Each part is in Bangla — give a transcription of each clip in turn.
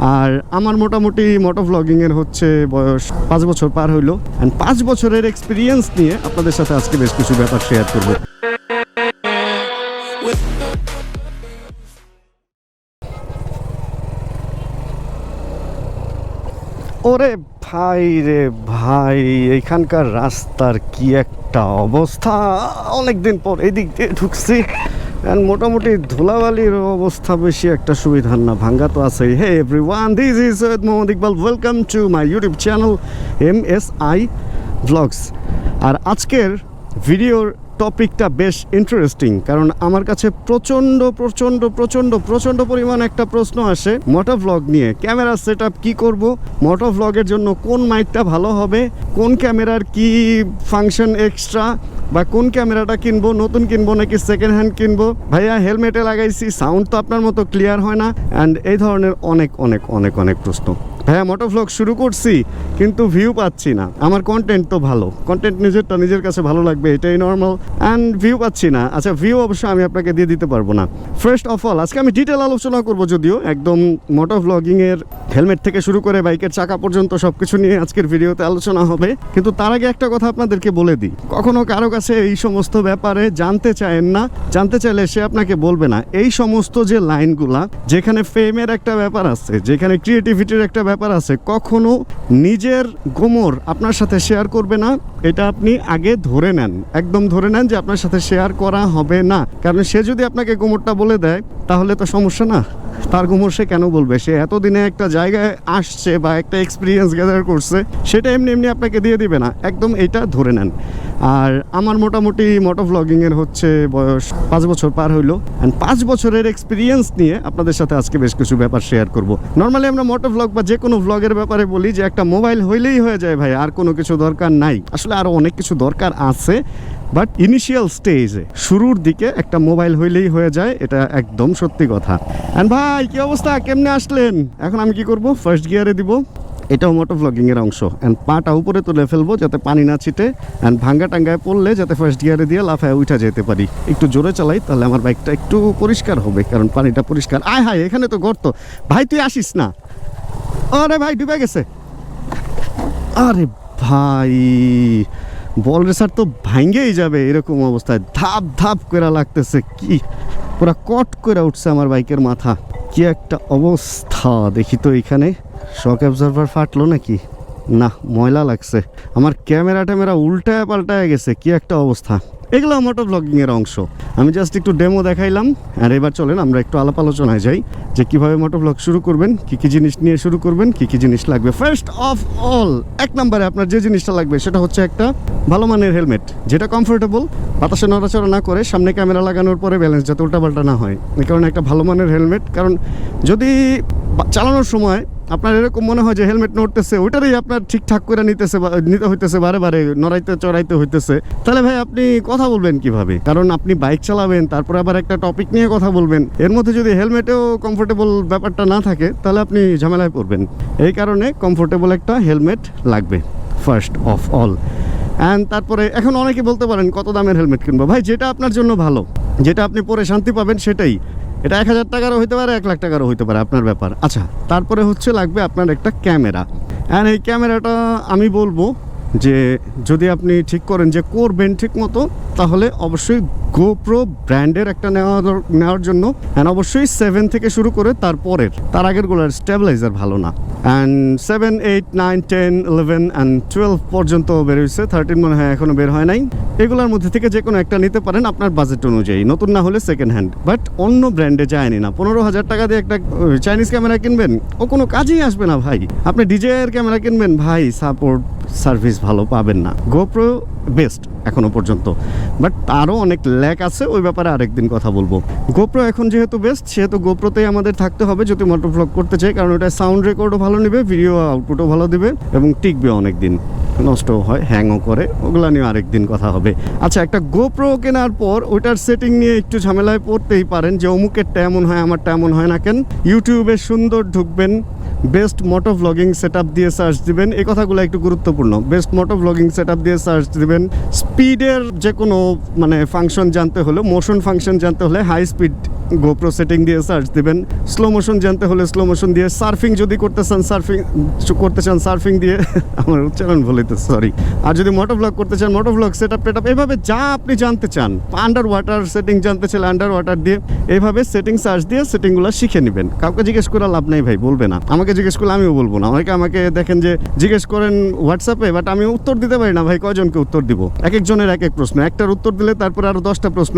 আর আমার মোটামুটি মোটো ব্লগিংয়ের হচ্ছে বয়স পাঁচ বছর পার হইল। অ্যান্ড পাঁচ বছরের এক্সপিরিয়েন্স নিয়ে আপনাদের সাথে আজকে বেশ কিছু ব্যাপার শেয়ার করব। ওরে ভাই রে ভাই এখানকার রাস্তার কি একটা অবস্থা? অনেকদিন পর এদিক দিয়ে ঢুকছি। And মোটামুটি ধুলাবালির অবস্থা বেশি একটা সুবিধা না, ভাঙ্গা তো আছেই। Hey everyone this is Syed Mohammad Iqbal welcome to my YouTube channel M S I vlogs আর আজকের ভিডিওর টপিকটা বেশ ইন্টারেস্টিং কারণ আমার কাছে প্রচণ্ড প্রচণ্ড প্রচণ্ড প্রচণ্ড পরিমাণ একটা প্রশ্ন আসে মোটো ভ্লগ নিয়ে। ক্যামেরা সেট আপ কী করব? মোটো ভ্লগের জন্য কোন মাইকটা ভালো হবে? কোন ক্যামেরার কি ফাংশন এক্সট্রা বা কোন ক্যামেরাটা কিনবো? নতুন কিনবো নাকি সেকেন্ড হ্যান্ড কিনবো? ভাইয়া হেলমেটে লাগাইছি সাউন্ড তো আপনার মতো ক্লিয়ার হয় না। অ্যান্ড এই ধরনের অনেক অনেক অনেক অনেক প্রশ্ন। হ্যাঁ মোটো ভ্লগ শুরু করছি, কিন্তু ভিউ পাচ্ছি না। আমার কন্টেন্ট তো ভালো। কন্টেন্ট নিজেরটা নিজের কাছে ভালো লাগবে, এটাই নর্মাল অ্যান্ড ভিউ পাচ্ছি না। আচ্ছা ভিউ অবশ্য আমি আপনাকে দিয়ে দিতে পারব না। ফার্স্ট অফ অল আজকে আমি ডিটেল আলোচনা করব যদিও, একদম মোটো ভ্লগিংয়ের হেলমেট থেকে শুরু করে বাইকের চাকা পর্যন্ত সব কিছু নিয়ে আজকের ভিডিওতে আলোচনা হবে। কিন্তু তার আগে একটা কথা আপনাদেরকে বলে দিই। কখনো কারও কাছে এই সমস্ত ব্যাপারে জানতে চায়েন না, জানতে চাইলে সে আপনাকে বলবে না। এই সমস্ত যে লাইনগুলা, যেখানে ফেমের একটা ব্যাপার আছে, যেখানে ক্রিয়েটিভিটির একটা ব্যাপার আছে, কখনো নিজের গোমর আপনার সাথে শেয়ার করবে না, এটা আপনি আগে ধরে নেন। একদম ধরে নেন যে আপনার সাথে শেয়ার করা হবে না। কারণ সে যদি আপনাকে গোমরটা বলে দেয়, তাহলে তো সমস্যা না। তার গোমর সে কেন বলবে? সে এতদিনে একটা জায়গায় আসছে বা একটা এক্সপিরিয়েন্স গ্যাদার করছে, সেটা এমনি এমনি আপনাকে দিয়ে দিবে না। একদম এটা ধরে নেন। আর আমার মোটামুটি মোটো ব্লগিংয়ের হচ্ছে বয়স পাঁচ বছর পার হইল। অ্যান্ড পাঁচ বছরের এক্সপিরিয়েন্স নিয়ে আপনাদের সাথে আজকে বেশ কিছু ব্যাপার শেয়ার করব। নর্মালি আমরা মোটো ব্লগ বা যে কোনো ব্লগের ব্যাপারে বলি যে একটা মোবাইল হইলেই হয়ে যায় ভাই, আর কোনো কিছু দরকার নাই। আসলে আরও অনেক কিছু দরকার আছে বাট ইনিশিয়াল স্টেজে শুরুর দিকে একটা মোবাইল হইলেই হয়ে যায়, এটা একদম সত্যি কথা। অ্যান্ড ভাই, কি অবস্থা? কেমনে আসলেন? এখন আমি কি করব? ফার্স্ট গিয়ারে দিব। এটাও মোটো ব্লগিংয়ের অংশ। অ্যান্ড পাটা উপরে তুলে ফেলব যাতে পানি না ছিটে। অ্যান্ড ভাঙ্গা টাঙ্গায় পড়লে যাতে ফার্স্ট গিয়ারে দিয়ে লাফায় উঠা যেতে পারি। একটু জোরে চালাই, তাহলে আমার বাইকটা একটু পরিষ্কার হবে, কারণ পানিটা পরিষ্কার। আয় হায়, এখানে তো গর্ত। ভাই, তুই আসিস না? আরে ভাই, ডুবে গেছে। আরে ভাই বল রেসার তো ভাঙ্গেই যাবে এরকম অবস্থায়। ধাপ ধাপ করে লাগতেছে, কি? পুরা কট করে উঠছে আমার বাইকের মাথা। কি একটা অবস্থা, দেখি তো এখানে। শক অ্যাবজর্ভার ফাটলো নাকি? না, ময়লা লাগছে। আমার ক্যামেরা ট্যামেরা উল্টায় পাল্টায় গেছে, কি একটা অবস্থা। এগুলো মোটো ব্লগিংয়ের অংশ। আমি জাস্ট একটু ডেমো দেখাইলাম, আর এবার চলেন আমরা একটু আলাপ আলোচনায় যাই, যে কীভাবে মোটো ব্লগ শুরু করবেন, কী কী জিনিস নিয়ে শুরু করবেন, কী কী জিনিস লাগবে। ফার্স্ট অফ অল এক নম্বরে আপনার যে জিনিসটা লাগবে, সেটা হচ্ছে একটা ভালো মানের হেলমেট, যেটা কমফোর্টেবল বাতাসে নড়াচড়া না করে সামনে ক্যামেরা লাগানোর পরে ব্যালেন্স যাতে উল্টাপাল্টা না হয়। এই কারণে একটা ভালো মানের হেলমেট, কারণ যদি চালানোর সময় আপনার এরকম মনে হয় যে হেলমেট নড়তেছে, ওইটারই আপনার ঠিকঠাক করে নিতেছে নিতে হইতেছে, বারে বারে নড়াইতে চড়াইতে হইতেছে। তাহলে ভাই আপনি কথা বলবেন কীভাবে? কারণ আপনি বাইক চালাবেন, তারপর আবার একটা টপিক নিয়ে কথা বলবেন। এর মধ্যে যদি হেলমেটেও কমফোর্টেবল ব্যাপারটা না থাকে, তাহলে আপনি ঝামেলায় পড়বেন। এই কারণে কমফোর্টেবল একটা হেলমেট লাগবে ফার্স্ট অফ অল অ্যান্ড তারপরে এখন অনেকে বলতে পারেন, কত দামের হেলমেট কিনবো? ভাই, যেটা আপনার জন্য ভালো, যেটা আপনি পরে শান্তি পাবেন সেটাই। এটা এক হাজার টাকারও হইতে পারে, এক লাখ টাকারও হইতে পারে, আপনার ব্যাপার। আচ্ছা তারপরে হচ্ছে লাগবে আপনার একটা ক্যামেরা। অ্যান্ড এই ক্যামেরাটা আমি বলব যে যদি আপনি ঠিক করেন যে করবেন ঠিক মতো, তাহলে অবশ্যই গোপ্রো ব্র্যান্ডের একটা নেওয়া নেওয়ার জন্য অ্যান্ড অবশ্যই সেভেন থেকে শুরু করে তারপরের তার আগের আগেরগুলোর স্টেবিলাইজার ভালো না। And seven eight nine ten eleven and twelve পর্যন্ত বের হয়েছে থার্টিন মনে হয় এখনও বের হয় নাই। এগুলোর মধ্যে থেকে যে কোনো একটা নিতে পারেন আপনার বাজেট অনুযায়ী। নতুন না হলে সেকেন্ড হ্যান্ড বাট অন্য ব্র্যান্ডে যায়নি না। পনেরো হাজার টাকা দিয়ে একটা চাইনিজ ক্যামেরা কিনবেন, ও কোনো কাজেই আসবে না ভাই। আপনি ডিজের ক্যামেরা কিনবেন, ভাই সাপোর্ট সার্ভিস ভালো পাবেন না। গোপ্রো বেস্ট এখনও পর্যন্ত। বাট আরও অনেক ল্যাক আছে, ওই ব্যাপারে আরেকদিন কথা বলব। গোপ্রো এখন যেহেতু বেস্ট সেহেতু গোপ্রোতেই আমাদের থাকতে হবে যদি মোটর ব্লগ করতে চাই, কারণ ওটা সাউন্ড রেকর্ডও ভালো নেবে ভিডিও আউটপুটও ভালো দেবে, এবং টিকবে অনেক দিন নষ্ট হয় হ্যাংও করে, ওগুলো নিয়ে আরেকদিন কথা হবে। আচ্ছা একটা গোপ্রো কেনার পর ওইটার সেটিং নিয়ে একটু ঝামেলায় পড়তেই পারেন যে অমুকেরটা এমন হয়, আমারটা এমন হয় না কেন? ইউটিউবে সুন্দর ঢুকবেন বেস্ট মোটো ভ্লগিং সেট দিয়ে সার্চ দিবেন। এই কথাগুলো একটু গুরুত্বপূর্ণ। বেস্ট মোটো ভ্লগিং সেট দিয়ে সার্চ দিবেন। স্পিডের যে কোনো মানে ফাংশন জানতে হলে মোশন ফাংশন জানতে হলে হাই স্পিড গোপ্রো সেটিং দিয়ে সার্চ দিবেন। স্লো মোশন জানতে হলে স্লো মোশন দিয়ে সার্ফিং যদি করতে চান সার্ফিং করতে চান সার্ফিং দিয়ে, আমার উচ্চারণ বলিতে সরি আর যদি মোটো ব্লগ করতে চান মোটো ব্লগ সেট আপ টেট এভাবে যা আপনি জানতে চান আন্ডার ওয়াটার সেটিং জানতে চাইলে আন্ডার ওয়াটার দিয়ে, এভাবে সেটিং সার্চ দিয়ে সেটিংগুলো শিখে নেবেন। কাউকে জিজ্ঞেস করা লাভ নেই ভাই, বলবে না। আমাকে জিজ্ঞেস করলে আমিও বলব না। অনেকে আমাকে দেখেন যে জিজ্ঞেস করেন হোয়াটসঅ্যাপে বাট আমি উত্তর দিতে পারি না, ভাই কয়জনকে উত্তর দিব? এক একজনের এক এক প্রশ্ন, একটার উত্তর দিলে তারপরে আরও দশটা প্রশ্ন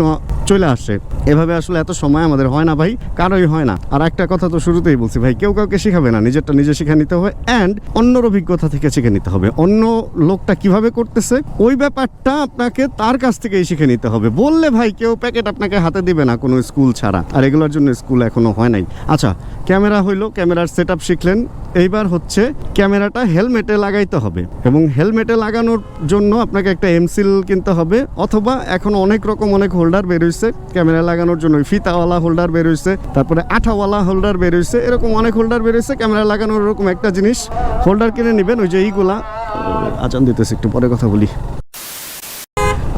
চলে আসে। এভাবে আসলে এত সময় আমাদের হয় না ভাই কারোই হয় না। আর একটা কথা তো শুরুতেই বলছি ভাই, কেউ কাউকে শিখাবে না, নিজেরটা নিজে শিখে নিতে হবে অ্যান্ড অন্যর অভিজ্ঞতা থেকে শিখে নিতে হবে। অন্য লোকটা কীভাবে করতেছে, ওই ব্যাপারটা আপনাকে তার কাছ থেকেই শিখে নিতে হবে। বললে ভাই কেউ প্যাকেট আপনাকে হাতে দিবে না কোনো স্কুল ছাড়া। আর এগুলোর জন্য স্কুল এখনও হয় নাই। আচ্ছা ক্যামেরা হইল, ক্যামেরার সেট শিখলেন এইবার হচ্ছে ক্যামেরাটা হেলমেটে লাগাইতে হবে এবং হেলমেটে লাগানোর জন্য আপনাকে একটা এমসিল কিনতে হবে অথবা এখন অনেক রকম অনেক হোল্ডার বেরোইছে ক্যামেরা লাগানোর জন্য ফিতাওয়ালা হোল্ডার বেরোইছে তারপরে আঠাওয়ালা হোল্ডার বেরোইছে এরকম অনেক হোল্ডার বেরোইছে ক্যামেরা লাগানোর এরকম একটা জিনিস হোল্ডার কিনে নেবেন, ওই যে এইগুলা। আচান দিতেছে, একটু পরে কথা বলি।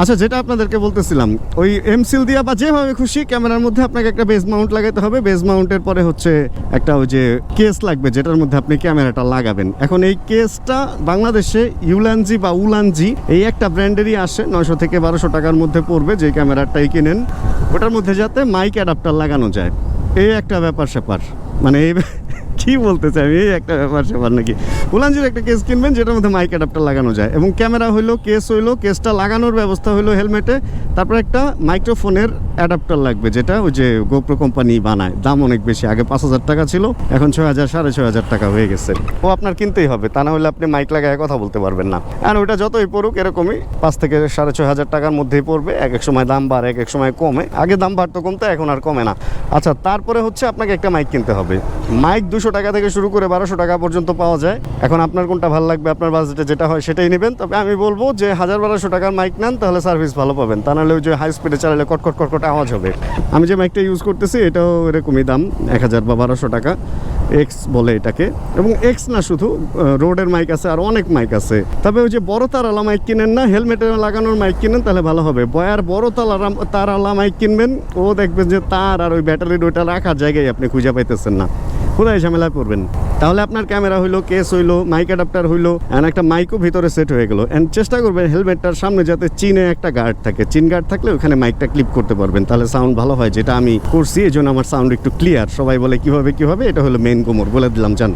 আচ্ছা যেটা আপনাদেরকে বলতেছিলাম, ওই এমসিল দিয়া বা যেভাবে খুশি ক্যামেরার মধ্যে আপনাকে একটা বেস মাউন্ট লাগাতে হবে। বেস মাউন্টের পরে হচ্ছে একটা ওই যে কেস লাগবে, যেটার মধ্যে আপনি ক্যামেরাটা লাগাবেন। এখন এই কেসটা বাংলাদেশে ইউলানজি বা উলানজি এই একটা ব্র্যান্ডেরই আসে, নয়শো থেকে বারোশো টাকার মধ্যে পড়বে যে ক্যামেরাটাই কিনেন। ওটার মধ্যে যাতে মাইক অ্যাডাপ্টার লাগানো যায়। এই একটা ব্যাপার স্যাপার মানে এই কি বলতেছে, আমি এই একটা ব্যাপার সেবার নাকি। উলানজির একটা কেস কিনবেন, যেটার মধ্যে মাইক অ্যাডাপ্টার লাগানো যায়। এবং ক্যামেরা হইল কেস হইল কেসটা লাগানোর ব্যবস্থা হইল হেলমেটে তারপর একটা মাইক্রোফোনের অ্যাডাপ্টার লাগবে, যেটা ওই যে গোপ্রো কোম্পানি বানায়। দাম অনেক বেশি, আগে পাঁচ হাজার টাকা ছিল, এখন ছয় হাজার, সাড়ে ছয় হাজার টাকা হয়ে গেছে। ও আপনার কিনতেই হবে, তা না হলে আপনি মাইক লাগায় কথা বলতে পারবেন না। আর ওইটা যতই পড়ুক, এরকমই পাঁচ থেকে সাড়ে ছয় হাজার টাকার মধ্যেই পড়বে, এক এক সময় দাম বাড়ে, এক এক সময় কমে। আগে দাম বাড়তো, কমতো, এখন আর কমে না। আচ্ছা তারপরে হচ্ছে আপনাকে একটা মাইক কিনতে হবে। মাইক দুশো টাকা থেকে শুরু করে বারোশো টাকা পর্যন্ত পাওয়া যায়। এখন আপনার কোনটা ভালো লাগবে, আপনার বাজেটে যেটা হয় সেটাই নেবেন। তবে আমি বলব যে হাজার বারোশো টাকার মাইক নেন, তাহলে সার্ভিস ভালো পাবেন। তা নাহলে ওই যে হাই স্পিডে চালালে কটকট কটকট আওয়াজ হবে। আমি যে মাইকটা ইউজ করতেছি, এটাও এরকমই দাম, এক হাজার বা বারোশো টাকা। এক্স বলে এটাকে। এবং এক্স না শুধু রোডের মাইক আছে, আর অনেক মাইক আছে। তবে ওই যে বড় তারালা মাইক কিনেন না হেলমেটে লাগানোর মাইক কিনেন, তাহলে ভালো হবে। বয়ার বড় তালা তারালা মাইক কিনবেন, ও দেখবেন যে তার আর ওই ব্যাটারির ওইটা রাখার জায়গায় আপনি খুঁজে পাইতেছেন না। কোথায় ঝামেলায় পড়বেন। তাহলে আপনার ক্যামেরা হইল, কেস হইল, মাইক অ্যাডাপ্টার হইল অ্যান্ড একটা মাইকও ভিতরে সেট হয়ে গেলো। অ্যান্ড চেষ্টা করবেন হেলমেটটার সামনে যাতে চিনে একটা গার্ড থাকে। চিন গার্ড থাকলে ওখানে মাইকটা ক্লিপ করতে পারবেন। তাহলে সাউন্ড ভালো হয়, যেটা আমি করছি এই জন্য আমার সাউন্ড একটু ক্লিয়ার সবাই বলে কীভাবে কীভাবে এটা হলো মেন কোমর বলে দিলাম, জান।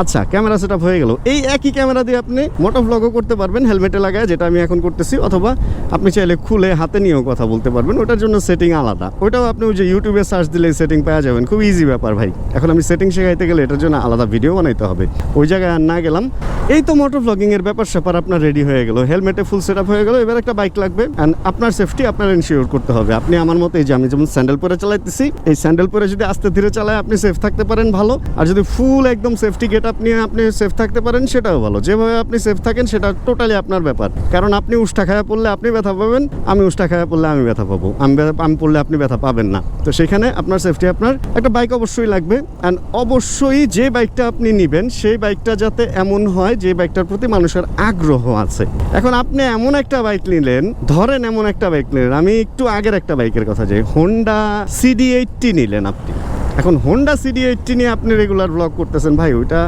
আচ্ছা ক্যামেরা সেট হয়ে গেল। এই একই ক্যামেরা দিয়ে আপনি মোটো ব্লগও করতে পারবেন, হেলমেটে লাগায়, যেটা আমি এখন করতেছি। অথবা আপনি চাইলে খুলে হাতে নিয়েও কথা বলতে পারবেন। ওটার জন্য সেটিং আলাদা। ওটাও আপনি ওই যে ইউটিউবে সার্চ দিলে সেটিং পাওয়া যাবেন। খুব ইজি ব্যাপার, ভাই। এখন আমি সেটিং শেখাইতে গেলে এটার জন্য আলাদা ভিডিও বানাইতে হবে। ওই জায়গায় আর না গেলাম। এই তো মোটর ব্লগিং এর ব্যাপার স্যাপার আপনার রেডি হয়ে গেল। হেলমেটে ফুল সেট আপ হয়ে গেল। এবার একটা বাইক লাগবে। অ্যান্ড আপনার সেফটি আপনার ইনশিওর করতে হবে। আপনি আমার মতো এই যে আমি যেমন স্যান্ডেল পরে চালাইতেছি, এই স্যান্ডেল পরে যদি আস্তে ধীরে চালায় আপনি সেফ থাকতে পারেন ভালো। আর যদি ফুল একদম সেফটি গেট আপ নিয়ে আপনি সেফ থাকতে পারেন, সেটাও ভালো। যেভাবে আপনি সেফ থাকেন, সেটা টোটালি আপনার ব্যাপার। কারণ আপনি উষ্ঠা খায়া পড়লে আপনি ব্যথা পাবেন, আমি উষ্ঠা খায়া পড়লে আমি ব্যথা পাবো। আমি আমি পড়লে আপনি ব্যথা পাবেন না। তো সেখানে আপনার সেফটি আপনার একটা বাইক অবশ্যই লাগবে। অ্যান্ড অবশ্যই যে বাইকটা আপনি নেবেন, সেই বাইকটা যাতে এমন হয় যে বাইকটার প্রতি মানুষের আগ্রহ আছে। এখন আপনি এমন একটা বাইক নিলেন, ধরেন এমন একটা বাইক নিলেন, আমি একটু আগের একটা বাইকের কথা যাই হোন্ডা সিডি এইটটি নিলেন আপনি। এখন হোন্ডা সিডি এইটটি নিয়ে আপনি রেগুলার ব্লগ করতেছেন, ভাই, ওইটা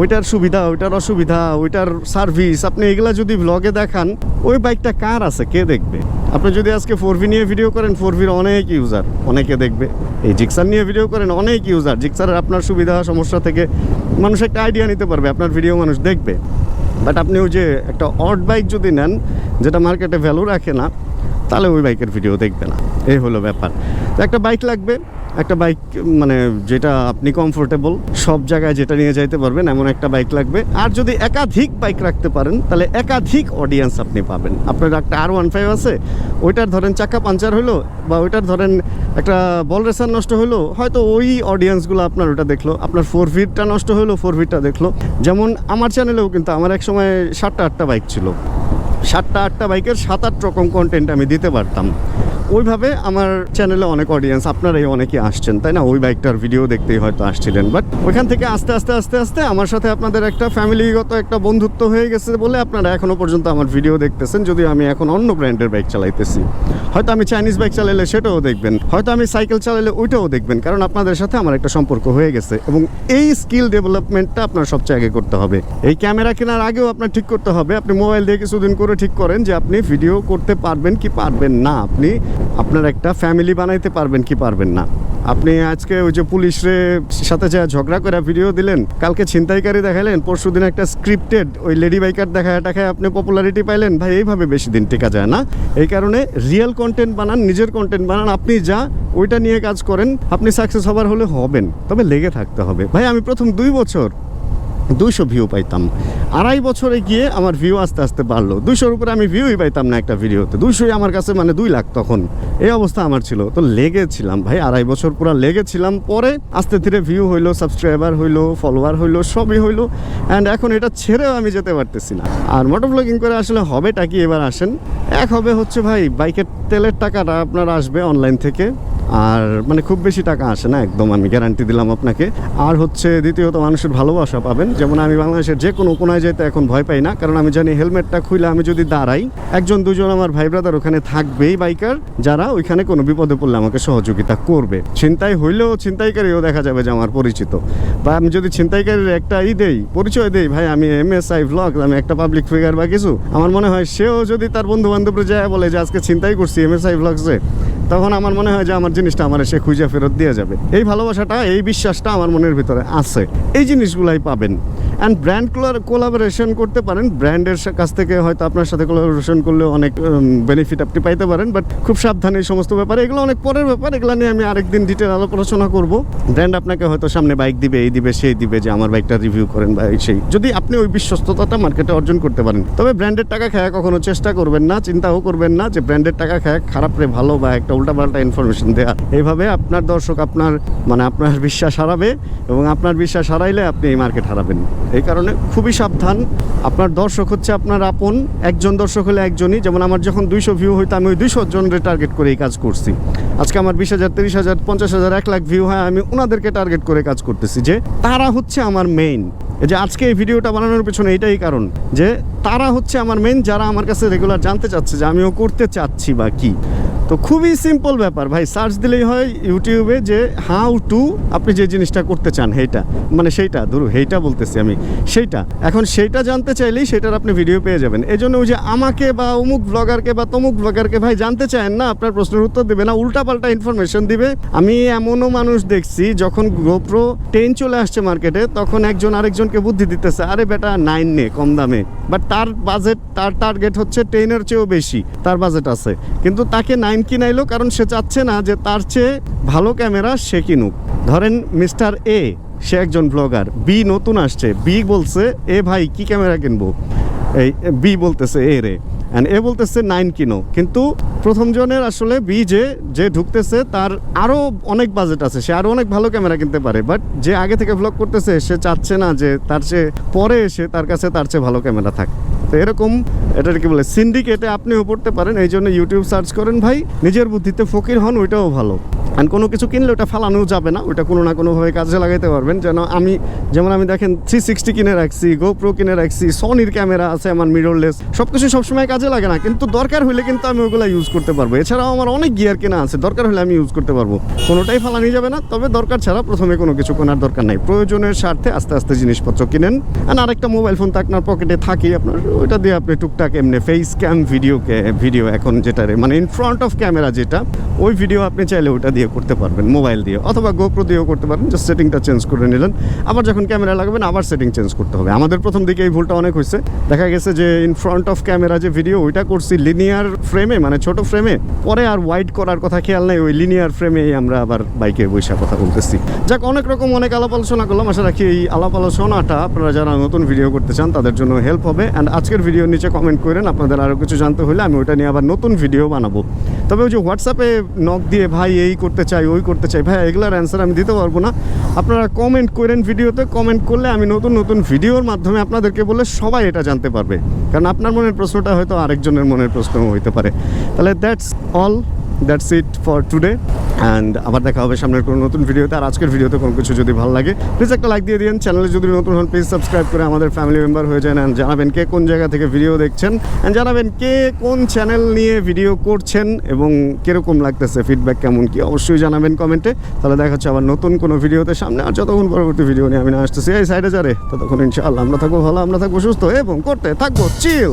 ওইটার সুবিধা, ওইটার অসুবিধা, ওইটার সার্ভিস আপনি এগুলা যদি ব্লগে দেখান, ওই বাইকটা কার আছে? কে দেখবে? আপনি যদি আজকে ফোর ভি নিয়ে ভিডিও করেন ফোর ভির অনেক ইউজার অনেকে দেখবে। এই জিক্সার নিয়ে ভিডিও করেন, অনেক ইউজার জিক্সারের আপনার সুবিধা, সমস্যা থেকে মানুষ একটা আইডিয়া নিতে পারবে, আপনার ভিডিও মানুষ দেখবে। বাট আপনি ওই যে একটা অড বাইক যদি নেন, যেটা মার্কেটে ভ্যালু রাখে না, তাহলে ওই বাইকের ভিডিও দেখবে না। এই হলো ব্যাপার। তো একটা বাইক লাগবে একটা বাইক মানে যেটা আপনি কমফোর্টেবল সব জায়গায় যেটা নিয়ে যাইতে পারবেন, এমন একটা বাইক লাগবে। আর যদি একাধিক বাইক রাখতে পারেন, তাহলে একাধিক অডিয়েন্স আপনি পাবেন। আপনার একটা আর ওয়ান ফাইভ আছে, ওইটার ধরেন চাকা পাঞ্চার হলো বা ওইটার ধরেন একটা বল রেসার নষ্ট হলো হয়তো ওই অডিয়েন্সগুলো আপনার ওটা দেখল, আপনার ফোর ফিটটা নষ্ট হলো ফোর ফিটটা দেখল। যেমন আমার চ্যানেলেও কিন্তু আমার এক সময় সাতটা আটটা বাইক ছিল। সাতটা আটটা বাইকের সাত আট রকম কন্টেন্ট আমি দিতে পারতাম। ওইভাবে আমার চ্যানেলে অনেক অডিয়েন্স আপনারাই অনেকে আসছেন, তাই না? ওই বাইকটার ভিডিও দেখতেই হয়তো আসছিলেন বাট ওইখান থেকে আস্তে আস্তে আস্তে আস্তে আমার সাথে আপনাদের একটা ফ্যামিলিগত একটা বন্ধুত্ব হয়ে গেছে বলে আপনারা এখনও পর্যন্ত আমার ভিডিও দেখতেছেন, যদি আমি এখন অন্য ব্র্যান্ডের বাইক চালাইতেছি। হয়তো আমি চাইনিজ বাইক চালাইলে সেটাও দেখবেন, হয়তো আমি সাইকেল চালাইলে ওইটাও দেখবেন, কারণ আপনাদের সাথে আমার একটা সম্পর্ক হয়ে গেছে এবং এই স্কিল ডেভেলপমেন্টটা আপনার সবচেয়ে আগে করতে হবে। এই ক্যামেরা কেনার আগেও আপনার ঠিক করতে হবে, আপনি মোবাইল দিয়ে কিছুদিন করে ঠিক করেন যে আপনি ভিডিও করতে পারবেন কি পারবেন না, আপনি আপনার একটা ফ্যামিলি বানাইতে পারবেন কি পারবেন না। আপনি আজকে ওই যে পুলিশের সাথে যা ঝগড়া করে ভিডিও দিলেন, কালকে ছিনতাইকারী দেখালেন পরশু দিন একটা স্ক্রিপ্টেড ওই লেডি বাইকার দেখায় টাকায় আপনি পপুলারিটি পাইলেন, ভাই এইভাবে বেশি দিন টেকা যায় না। এই কারণে রিয়েল কন্টেন্ট বানান, নিজের কন্টেন্ট বানান, আপনি যা ওইটা নিয়ে কাজ করেন, আপনি সাকসেস হবার হলে হবেন, তবে লেগে থাকতে হবে। ভাই আমি প্রথম দুই বছর দুইশো ভিউ পাইতাম। আড়াই বছরে গিয়ে আমার ভিউ আস্তে আস্তে বাড়লো। দুইশোর উপরে আমি ভিউই পাইতাম না একটা ভিডিওতে দুইশোই আমার কাছে মানে দুই লাখ তখন। এই অবস্থা আমার ছিল। তো লেগেছিলাম ভাই, আড়াই বছর পুরো লেগেছিলাম। পরে আস্তে ধীরে ভিউ হইল সাবস্ক্রাইবার হইল ফলোয়ার হইল, সবই হইল। অ্যান্ড এখন এটা ছেড়েও আমি যেতে পারতেছি না। আর মোটর ব্লগিং করে আসলে হবেটা কি? এবার আসেন। এক হবে হচ্ছে ভাই, বাইকের তেলের টাকাটা আপনার আসবে অনলাইন থেকে। আর মানে খুব বেশি টাকা আসে না একদম, আমি গ্যারান্টি দিলাম আপনাকে। আর হচ্ছে দ্বিতীয়ত, মানুষের ভালোবাসা পাবেন। যেমন আমি বাংলাদেশের যে কোনো কোনায় যেতে এখন ভয় পাই না, কারণ আমি জানি হেলমেটটা খুলে আমি যদি দাঁড়াই, একজন, দুজন আমার ভাই ব্রাদার ওখানে থাকবেই বাইকার যারা ওইখানে কোনো বিপদে পড়লে আমাকে সহযোগিতা করবে। ছিনতাই হইলেও ছিনতাইকারীও দেখা যাবে যে আমার পরিচিত। বা আমি যদি ছিনতাইকারীর একটা ই দেই, পরিচয় দেই, ভাই, আমি এম এস আই ভ্লগ আমি একটা পাবলিক ফিগার বা কিছু। আমার মনে হয় সেও যদি তার বন্ধু বান্ধবরা যায় বলে যে, আজকে ছিনতাই করছি এম এস আই ভ্লগসে তখন আমার মনে হয় যে আমার জিনিসটা আমার এসে খুঁজে ফেরত দিয়ে যাবে। এই ভালোবাসাটা, এই বিশ্বাসটা আমার মনের ভিতরে আছে। এই জিনিসগুলাই পাবেন। অ্যান্ড ব্র্যান্ড কোলাবোরেশন করতে পারেন। ব্র্যান্ডের কাছ থেকে হয়তো আপনার সাথে কোলাবোরেশন করলে অনেক বেনিফিট আপনি পাইতে পারেন। বাট খুব সাবধানে এই সমস্ত ব্যাপারে, এগুলো অনেক পরের ব্যাপার। এগুলো নিয়ে আমি আরেকদিন ডিটেল আলোচনা করব। ব্র্যান্ড আপনাকে হয়তো সামনে বাইক দিবে, এই দিবে, সেই দিবে যে আমার বাইকটা রিভিউ করেন বা এই সেই। যদি আপনি ওই বিশ্বস্ততাটা মার্কেটে অর্জন করতে পারেন। তবে ব্র্যান্ডের টাকা খায় কখনো চেষ্টা করবেন না, চিন্তাও করবেন না যে ব্র্যান্ডের টাকা খায় খারাপ রে, ভালো বা একটা উল্টাপাল্টা ইনফরমেশন দেওয়া এইভাবে আপনার দর্শক আপনার মানে আপনার বিশ্বাস হারাবে এবং আপনার বিশ্বাস হারাইলে আপনি এই মার্কেট হারাবেন। এই কারণে খুবই সাবধান। আপনার দর্শক হচ্ছে আপনার আপন। একজন দর্শক হলে একজনই। যেমন আমার যখন দুইশো ভিউ হইতো, আমি ওই দুইশো জনের টার্গেট করে এই কাজ করছি। আজকে আমার বিশ হাজার, তিরিশ হাজার, পঞ্চাশ হাজার, এক লাখ ভিউ হয়, আমি ওনাদেরকে টার্গেট করে কাজ করতেছি যে তারা হচ্ছে আমার মেইন এই যে আজকে এই ভিডিওটা বানানোর পেছনে এটাই কারণ যে তারা হচ্ছে আমার মেন যারা আমার কাছে রেগুলার জানতে চাচ্ছে যে আমিও করতে চাচ্ছি বা কি। তো খুবই সিম্পল ব্যাপার। ভাই সার্চ দিলেই হয় ইউটিউবে যে হাউ টু আপনি যে জিনিসটা করতে চান সেইটা মানে সেইটা, ধরু সেইটা বলতেছি আমি, সেইটা। এখন সেইটা জানতে চাইলেই সেটার আপনি ভিডিও পেয়ে যাবেন। এই জন্য ওই যে আমাকে বা অমুক ব্লগারকে বা তমুক ব্লগারকে ভাই জানতে চান না, আপনার প্রশ্নের উত্তর দেবে না, উল্টাপাল্টা ইনফরমেশন দিবে। আমি এমনও মানুষ দেখছি, যখন গোপ্রো টেন চলে আসছে মার্কেটে তখন একজন আরেকজনকে বুদ্ধি দিতেছে, আরে বেটা নাইন নে, কম দামে। বাট তার বাজেট তার টার্গেট হচ্ছে টেনের চেয়েও বেশি, তার বাজেট আছে। কিন্তু তাকে নাইন কিনাইলো কারণ সে চাচ্ছে না যে তার চেয়ে ভালো ক্যামেরা সে কিনুক। ধরেন মিস্টার এ, সে একজন ব্লগার। বি নতুন আসছে। বি বলছে, এ ভাই, কি ক্যামেরা কিনবো? এই, বি বলতেছে, এ রে। অ্যান্ড এ বলতেছে, নাইন কিনো। কিন্তু প্রথম জনের আসলে বি যে যে ঢুকতেছে, তার আরও অনেক বাজেট আছে। সে আরও অনেক ভালো ক্যামেরা কিনতে পারে। বাট যে আগে থেকে ব্লগ করতেছে, সে চাচ্ছে না যে তার চেয়ে, পরে এসে তার কাছে তার চেয়ে ভালো ক্যামেরা থাক। তো এরকম এটার কি বলে সিন্ডিকেটে আপনিও পড়তে পারেন এই জন্য ইউটিউব সার্চ করেন ভাই। নিজের বুদ্ধিতে ফকির হন, ওইটাও ভালো। অ্যান্ড কোনো কিছু কিনলে ওটা ফালানো যাবে না, ওটা কোনো না কোনোভাবে কাজে লাগাইতে পারবেন। যেন আমি যেমন আমি দেখেন থ্রি সিক্সটি কিনে রাখছি গোপ্রো কিনে রাখছি সনির ক্যামেরা আছে আমার মিররলেস সব কিছু সবসময় কাজে লাগে না। কিন্তু দরকার হলে কিন্তু আমি ওগুলো ইউজ করতে পারব। এছাড়াও আমার অনেক গিয়ার কেনা আছে, দরকার হলে আমি ইউজ করতে পারব। কোনোটাই ফালানি যাবে না, তবে দরকার ছাড়া প্রথমে কোনো কিছু কেনার দরকার নাই। প্রয়োজনের স্বার্থে আস্তে আস্তে জিনিসপত্র কিনেন। আর আরেকটা মোবাইল ফোন তো আপনার পকেটে থাকেই আপনার, ওইটা দিয়ে আপনি টুকটাক এমনি ফেস ক্যাম ভিডিওকে ভিডিও এখন যেটা মানে ইন ফ্রন্ট অফ ক্যামেরা যেটা, ওই ভিডিও আপনি চাইলে ওটা দিয়ে করতে পারবেন, মোবাইল দিয়ে, অথবা গোপ্রো দিয়েও করতে পারবেন জাস্ট সেটিংটা চেঞ্জ করে নিলেন। আবার যখন ক্যামেরা লাগাবেন, আবার সেটিং চেঞ্জ করতে হবে। আমাদের প্রথম দিকে এই ভুলটা অনেক হয়েছে। দেখা গেছে যে ইন ফ্রন্ট অফ ক্যামেরা যে ভিডিও ওইটা করছি লিনিয়ার ফ্রেমে মানে ছোট ফ্রেমে পরে আর ওয়াইড করার কথা খেয়াল নেই, ওই লিনিয়ার ফ্রেমেই আমরা আবার বাইকে বৈশা কথা বলতেছি। যাক, অনেক রকম অনেক আলাপ আলোচনা করলাম। আশা রাখি এই আলাপ আলোচনাটা আপনারা যারা নতুন ভিডিও করতে চান, তাদের জন্য হেল্প হবে। অ্যান্ড আজকের ভিডিও নিচে কমেন্ট করেন, আপনাদের আরও কিছু জানতে হলে আমি ওইটা নিয়ে আবার নতুন ভিডিও বানাবো। তবে ওই যে হোয়াটসঅ্যাপে নক দিয়ে, ভাই, এই করতে চাই, ওই করতে চাই। ভাই এগুলার অ্যান্সার আমি দিতে পারব না। আপনারা কমেন্ট করেন ভিডিওতে কমেন্ট করলে আমি নতুন নতুন ভিডিওর মাধ্যমে আপনাদেরকে বলে সবাই এটা জানতে পারবে। কারণ আপনার মনের প্রশ্নটা হয়তো আরেকজনের মনের প্রশ্ন হইতে পারে। তাহলে that's all that's it for today and আবার দেখা হবে সামনের কোনো নতুন ভিডিওতে। আর আজকের ভিডিওতে কোনো কিছু যদি ভালো লাগে প্লিজ একটা লাইক দিয়ে দিন চ্যানেলে যদি নতুন হন প্লিজ সাবস্ক্রাইব করে আমাদের ফ্যামিলি মেম্বার হয়ে যান। অ্যান্ড জানাবেন কে কোন জায়গা থেকে ভিডিও দেখছেন। অ্যান্ড জানাবেন কে কোন চ্যানেল নিয়ে ভিডিও করছেন এবং কীরকম লাগতেছে ফিডব্যাক কেমন কি অবশ্যই জানাবেন কমেন্টে। তাহলে দেখা হচ্ছে আবার নতুন কোনো ভিডিওতে সামনে। আর যতক্ষণ পরবর্তী ভিডিও নিয়ে আমি না আসতেছি, এই সাইডে যারে ততক্ষণ ইনশাআল্লাহ আমরা থাকব ভালো, আমরা থাকব সুস্থ এবং করতে থাকব চিল